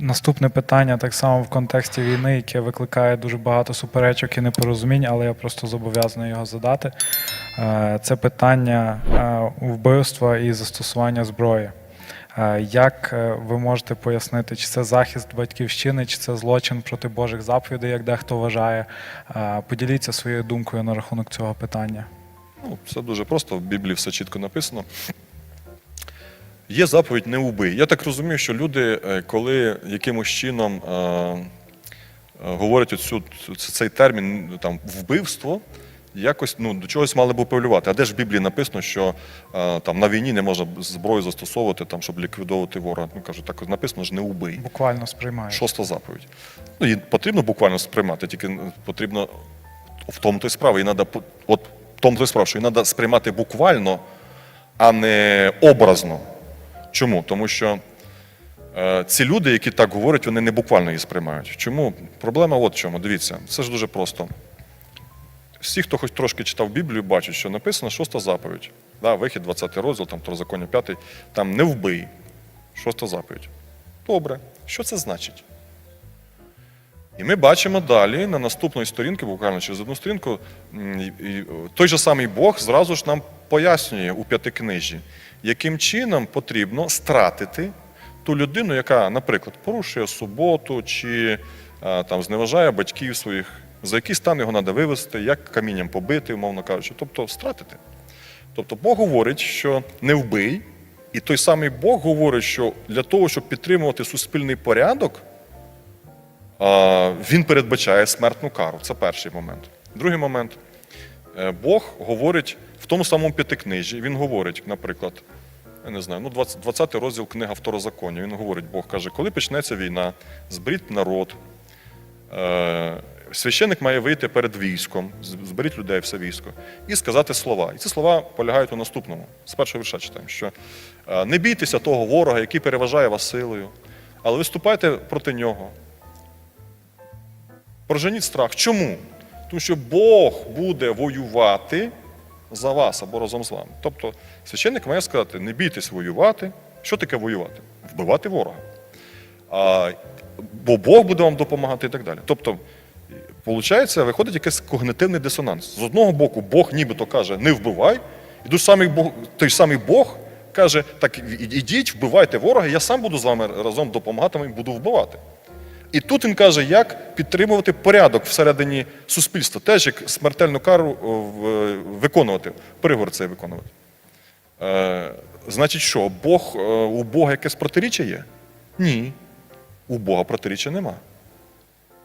Наступне питання так само в контексті війни, яке викликає дуже багато суперечок і непорозумінь, але я просто зобов'язаний його задати. Е, Це питання е, вбивства і застосування зброї. Е, Як ви можете пояснити, чи це захист батьківщини, чи це злочин проти Божих заповідей, як дехто вважає? Поділіться своєю думкою на рахунок цього питання. Ну, це дуже просто, в Біблії все чітко написано. Є заповідь не убий. Я так розумію, що люди, е, коли якимось чином е, е, говорять оцю, цей термін там, вбивство, якось ну, до чогось мали б апелювати. А де ж в Біблії написано, що там, на війні не можна зброю застосовувати, там, щоб ліквідовувати ворога? Ну, кажуть, так написано ж не убий. Буквально сприймаю. Шоста заповідь. Ну, її потрібно буквально сприймати, тільки потрібно в тому то й справа. Надо, по- от в тому то й справа, що її треба сприймати буквально, а не образно. Чому? Тому що е, ці люди, які так говорять, вони не буквально її сприймають. Чому? Проблема от в чому. Дивіться, це ж дуже просто. Всі, хто хоч трошки читав Біблію, бачать, що написано шоста заповідь. Да, вихід, 20 розділ, там Второзаконня 5, там не вбий. Шоста заповідь. Добре. Що це значить? І ми бачимо далі на наступної сторінки, буквально через одну сторінку, той же самий Бог зразу ж нам пояснює у п'ятикнижі, яким чином потрібно стратити ту людину, яка, наприклад, порушує суботу чи там, зневажає батьків своїх, за який стан його треба вивести, як камінням побити, умовно кажучи, тобто стратити. Тобто Бог говорить, що не вбий, і той самий Бог говорить, що для того, щоб підтримувати суспільний порядок, він передбачає смертну кару. Це перший момент. Другий момент. Е, Бог говорить в тому самому п'ятикнижі, він говорить, наприклад, я не знаю, ну 20, 20 розділ книга Второзаконня. Він говорить, Бог каже, коли почнеться війна, зберіть народ. Е, Священник має вийти перед військом, зберіть людей все військо, і сказати слова. І ці слова полягають у наступному. З першого вірша читаємо, що е, не бійтеся того ворога, який переважає вас силою, але виступайте проти нього. Проженіть страх. Чому? Тому що Бог буде воювати за вас або разом з вами. Тобто священник має сказати: не бійтесь воювати. Що таке воювати? Вбивати ворога. А, бо Бог буде вам допомагати і так далі. Тобто, виходить, виходить якийсь когнитивний дисонанс. З одного боку, Бог нібито каже, не вбивай, і той самий Бог, той самий Бог каже, так ідіть, вбивайте ворога, я сам буду з вами разом допомагати і буду вбивати. І тут він каже, як підтримувати порядок всередині суспільства, теж як смертельну кару виконувати, приговор цей виконувати. Е, значить, що Бог, е, у Бога якесь протиріччя є? Ні. У Бога протиріччя нема.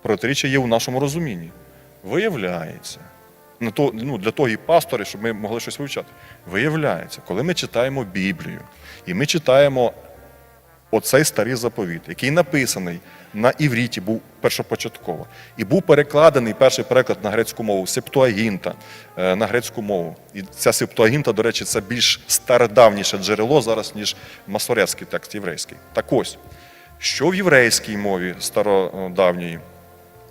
Протиріччя є у нашому розумінні. Виявляється, ну, для того і пастори, щоб ми могли щось вивчати. Виявляється, коли ми читаємо Біблію, і ми читаємо оцей старий заповіт, який написаний на івріті, був першопочатково, і був перекладений перший переклад на грецьку мову, септуагінта е, на грецьку мову. І ця септуагінта, до речі, це більш стародавніше джерело зараз, ніж масорецький текст єврейський. Так ось, що в єврейській мові стародавньої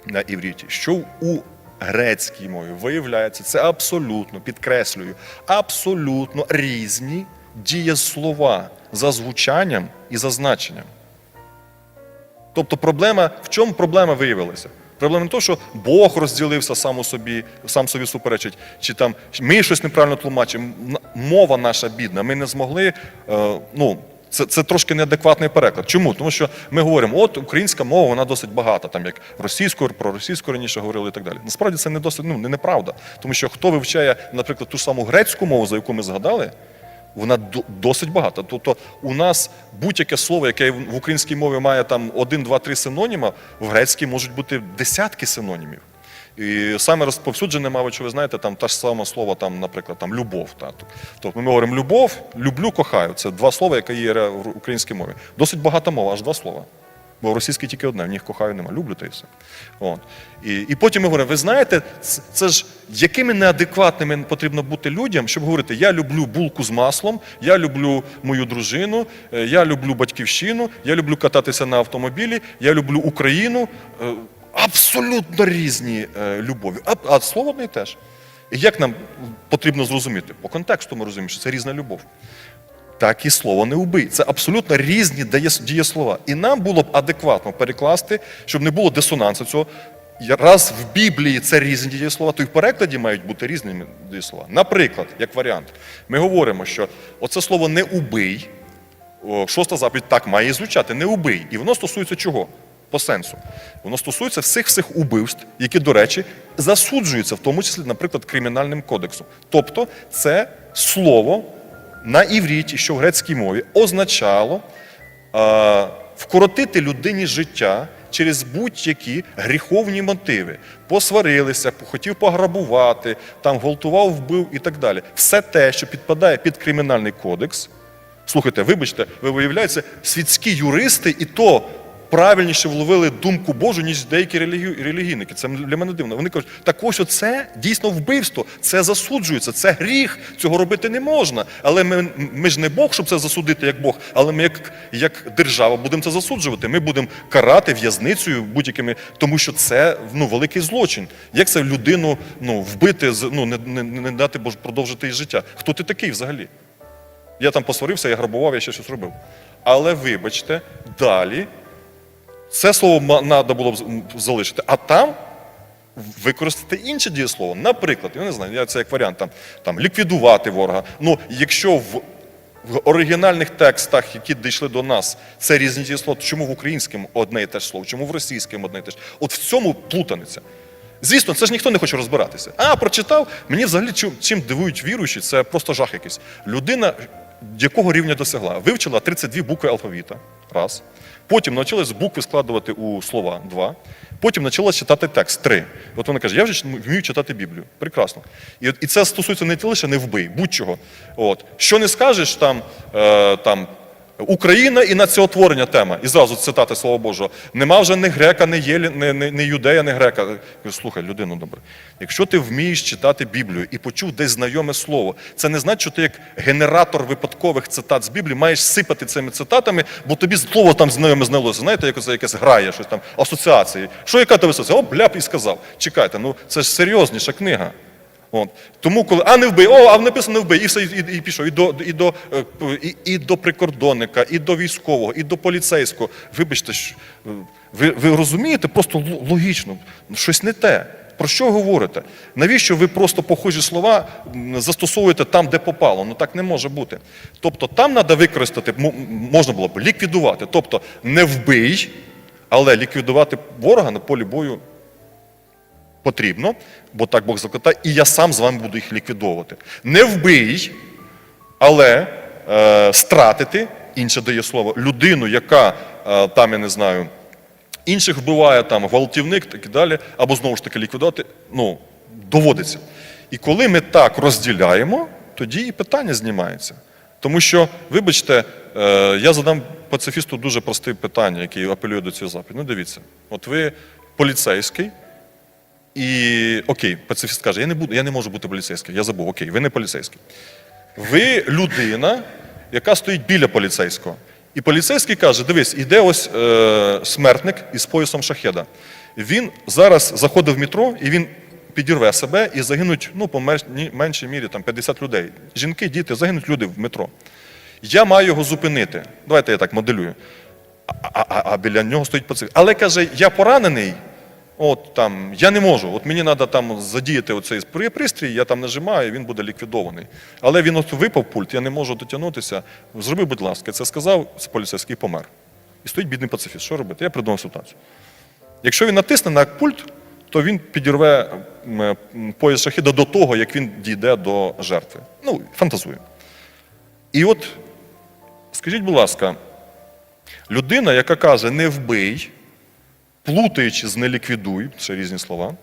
на івріті, що у грецькій мові виявляється, це абсолютно, підкреслюю, абсолютно різні дієслова за звучанням і за значенням. Тобто проблема, в чому проблема виявилася? Проблема не тому, що Бог розділився сам у собі, сам собі суперечить, чи там ми щось неправильно тлумачимо. Мова наша бідна. Ми не змогли. Е, ну, це, це трошки неадекватний переклад. Чому? Тому що ми говоримо, от українська мова, вона досить багата, там як російською, про російську раніше говорили і так далі. Насправді це не досить ну, не неправда. Тому що хто вивчає, наприклад, ту саму грецьку мову, за яку ми згадали, вона досить багата. Тобто у нас будь-яке слово, яке в українській мові має там один, два, три синоніма, в грецькій можуть бути десятки синонімів. І саме розповсюджене, мабуть, ви знаєте, там те ж саме слово, там, наприклад, там любов. Та. Тобто ми говоримо любов, люблю, кохаю. Це два слова, які є в українській мові. Досить багата мова, аж два слова. Бо в російській тільки одне, в них кохаю нема, люблю та і все. От. І, і потім ми говоримо, ви знаєте, це, ж якими неадекватними потрібно бути людям, щоб говорити, я люблю булку з маслом, я люблю мою дружину, е, я люблю батьківщину, я люблю кататися на автомобілі, я люблю Україну. Е, Абсолютно різні е, любові, а, а слово одне й те ж. І як нам потрібно зрозуміти? По контексту ми розуміємо, що це різна любов. Так і слово не убий. Це абсолютно різні дієслова. І нам було б адекватно перекласти, щоб не було дисонансу цього. Раз в Біблії це різні дієслова, то і в перекладі мають бути різні дієслова. Наприклад, як варіант, ми говоримо, що оце слово не убий, шоста заповідь так має звучати, не убий. І воно стосується чого? По сенсу. Воно стосується всіх всіх убивств, які, до речі, засуджуються, в тому числі, наприклад, кримінальним кодексом. Тобто, це слово на івріті, що в грецькій мові, означало е, вкоротити людині життя через будь-які гріховні мотиви. Посварилися, хотів пограбувати, там гвалтував, вбив і так далі. Все те, що підпадає під кримінальний кодекс. Слухайте, вибачте, ви виявляється, світські юристи і то правильніше вловили думку Божу, ніж деякі релігію- релігійники. Це для мене дивно. Вони кажуть, так ось оце дійсно вбивство, це засуджується, це гріх, цього робити не можна. Але ми, ми ж не Бог, щоб це засудити як Бог, але ми як, як держава будемо це засуджувати. Ми будемо карати в'язницею будь-якими, тому що це ну, великий злочин. Як це людину ну, вбити, ну, не, не, не дати продовжити їй життя? Хто ти такий взагалі? Я там посварився, я грабував, я ще щось робив. Але вибачте, далі це слово треба було б залишити, а там використати інше дієслово. Наприклад, я не знаю, я це як варіант, там, там ліквідувати ворога. Ну, якщо в, в оригінальних текстах, які дійшли до нас, це різні дієслова, чому в українському одне і те ж слово, чому в російському одне і те ж? От в цьому плутаниця. Звісно, це ж ніхто не хоче розбиратися. А, прочитав, мені взагалі чим, чим дивують віруючі, це просто жах якийсь. Людина якого рівня досягла? Вивчила 32 букви алфавіта, раз. Потім навчилась букви складувати у слова, два. Потім почала читати текст, три. От вона каже, я вже вмію читати Біблію. Прекрасно. І, і це стосується не лише не вбий, будь-чого. От. Що не скажеш, там, е, там Україна і націотворення тема. І зразу цитати Слова Божого. Нема вже ні грека, ні, єлі, ні, ні, ні юдея, ні грека. Слухай, людину добре. Якщо ти вмієш читати Біблію і почув десь знайоме слово, це не значить, що ти як генератор випадкових цитат з Біблії маєш сипати цими цитатами, бо тобі слово там знайоме зналося. Знаєте, як це якесь грає, щось там, асоціації. Що яка тебе асоціація? О, бляп і сказав. Чекайте, ну це ж серйозніша книга. От. Тому, коли а не вбий, о, а написано не вбий, і все, і, і, пішов. І до, і, до, е, і, і до прикордонника, і до військового, і до поліцейського. Вибачте, е, ви, ви розумієте, просто логічно, щось не те. Про що говорите? Навіщо ви просто похожі слова застосовуєте там, де попало? Ну так не може бути. Тобто там треба використати, можна було б ліквідувати. Тобто не вбий, але ліквідувати ворога на полі бою потрібно, бо так Бог закликає, і я сам з вами буду їх ліквідовувати. Не вбий, але е, стратити, інше дає слово, людину, яка е, там, я не знаю, інших вбиває, там, гвалтівник так і далі, або знову ж таки ліквідувати, ну, доводиться. І коли ми так розділяємо, тоді і питання знімається. Тому що, вибачте, е, я задам пацифісту дуже просте питання, яке апелює до цього запиту. Ну, дивіться, от ви поліцейський, і окей, пацифіст каже, я не буду, я не можу бути поліцейським. Я забув, окей, ви не поліцейський. Ви людина, яка стоїть біля поліцейського. І поліцейський каже: дивись, іде ось е, смертник із поясом шахеда. Він зараз заходить в метро і він підірве себе і загинуть ну, по меншій мірі там, 50 людей. Жінки, діти, загинуть люди в метро. Я маю його зупинити. Давайте я так моделюю. А, а, а- а біля нього стоїть пацифіст. Але каже, я поранений, От там я не можу. От мені треба там задіяти оцей пристрій, я там нажимаю, він буде ліквідований. Але він от випав пульт, я не можу дотягнутися. Зроби, будь ласка, це сказав це поліцейський помер. І стоїть бідний пацифіст. Що робити? Я придумав ситуацію. Якщо він натисне на пульт, то він підірве м, пояс шахіда до того, як він дійде до жертви. Ну, фантазує. І от, скажіть, будь ласка, людина, яка каже, не вбий, плутаючи з не ліквідуй, це різні слова,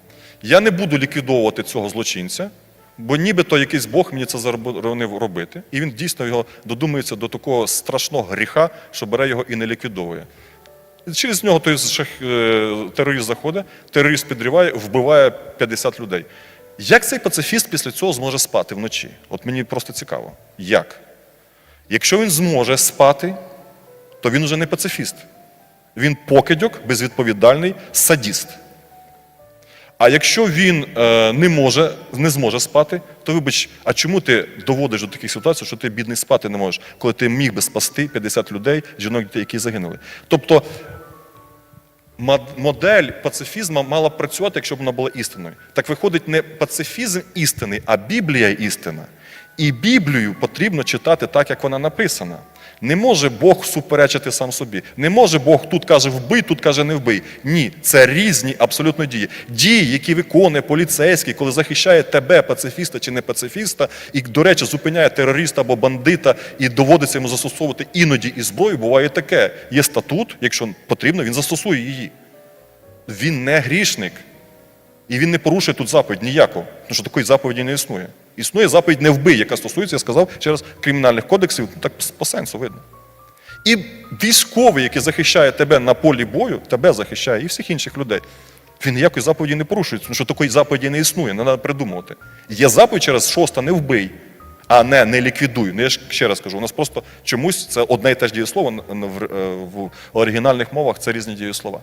я не буду ліквідовувати цього злочинця, бо нібито якийсь Бог мені це заборонив робити. І він дійсно його додумується до такого страшного гріха, що бере його і не ліквідовує. Через нього той е, терорист заходить, терорист підриває, вбиває 50 людей. Як цей пацифіст після цього зможе спати вночі? От мені просто цікаво. Як? Якщо він зможе спати, то він уже не пацифіст. Він покидьок, безвідповідальний садіст. А якщо він е, не може, не зможе спати, то вибач, а чому ти доводиш до таких ситуацій, що ти бідний спати не можеш, коли ти міг би спасти 50 людей, жінок, дітей, які загинули? Тобто модель пацифізму мала б працювати, якщо б вона була істинною. Так виходить, не пацифізм істинний, а Біблія істина. І Біблію потрібно читати так, як вона написана. Не може Бог суперечити сам собі. Не може Бог тут каже вбий, тут каже не вбий. Ні, це різні абсолютно дії. Дії, які виконує поліцейський, коли захищає тебе, пацифіста чи не пацифіста, і, до речі, зупиняє терориста або бандита і доводиться йому застосовувати іноді і зброю, буває таке. Є статут, якщо потрібно, він застосує її. Він не грішник. І він не порушує тут заповідь ніякого, тому що такої заповіді не існує. Існує заповідь не вбий, яка стосується, я сказав, через кримінальних кодексів, так по сенсу видно. І військовий, який захищає тебе на полі бою, тебе захищає і всіх інших людей. Він ніякої заповіді не порушує, тому що такої заповіді не існує, не треба придумувати. Є заповідь через шоста не вбий, а не не ліквідуй. Ну я ж ще раз кажу, у нас просто чомусь це одне і те ж дієслово е, в оригінальних мовах це різні дієслова.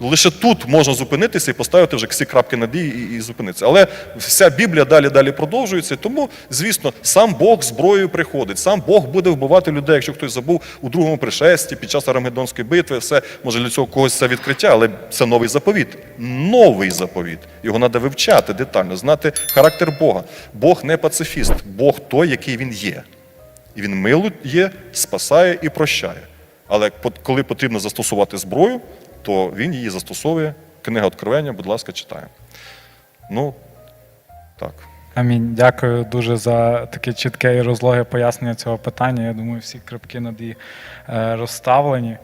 Лише тут можна зупинитися і поставити вже всі крапки над «і» і, і зупинитися. Але вся Біблія далі далі продовжується. Тому, звісно, сам Бог зброєю приходить. Сам Бог буде вбивати людей, якщо хтось забув у другому пришесті під час Армагеддонської битви. Все може для цього когось це відкриття, але це новий заповіт. Новий заповіт. Його треба вивчати детально, знати характер Бога. Бог не пацифіст, Бог той, який він є. І він милує, спасає і прощає. Але коли потрібно застосувати зброю, то він її застосовує. Книга Откровення, будь ласка, читаємо. Ну, так. Амінь. Дякую дуже за таке чітке і розлоге пояснення цього питання. Я думаю, всі крапки над «і» е, розставлені.